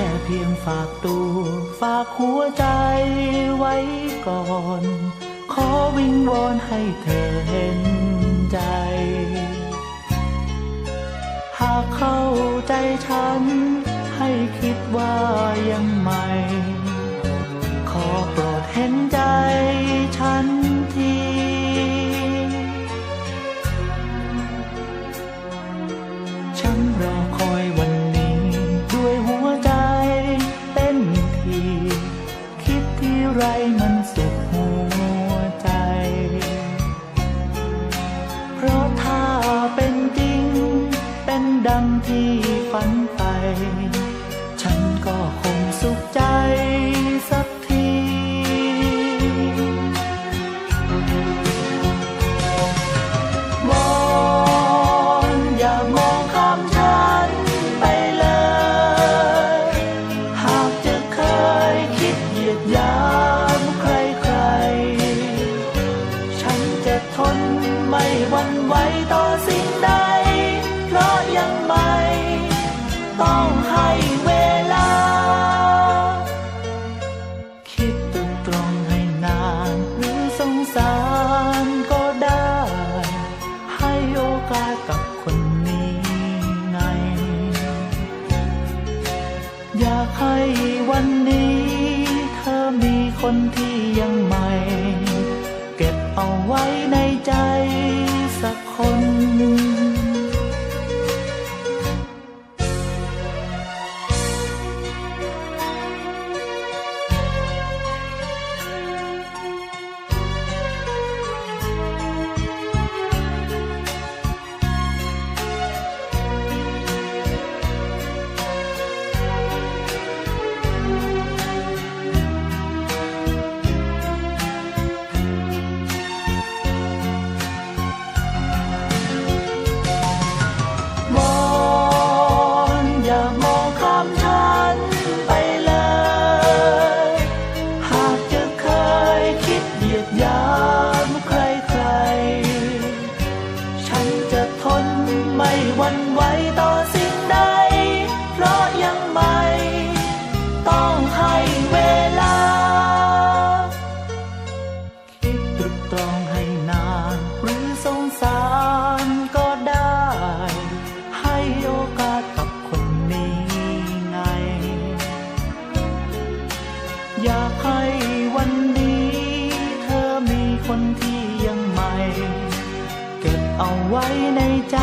แค่เพียงฝากตัว ฝากหัวใจไว้ก่อน ขอวิงวอนให้เธอเห็นใจ หากเข้าใจฉัน ให้คิดว่ายังไม่ ขอโปรดเห็นใจฉันทีฉันรอคอย มันสุดหัวใจ เพราะถ้าเป็นจริง เป็นดังที่ฝันไป ฉันก็คงสุขใจสักทีวอนอย่ามองข้ามฉันไปเลย หากจะเคยคิดเหยียดหยา ไหวต่อสิ่งใด เพราะยังไม่ ต้องให้เวลา คิดตรงตรงให้นานหรือสงสารก็ได้ ให้โอกาสกับคนนี้ไง อยากให้วันนี้ เธอมีคนที่ วันไหวต่อสิ่งใด เพราะยังไม่ ต้องให้เวลา คิดตรึกตรองให้นาน หรือสงสารก็ได้ ให้โอกาสกับคนนี้ไง อยากให้วันนี้ เธอมีคนที่ยังใหม่ เก็บเอาไว้ในใจ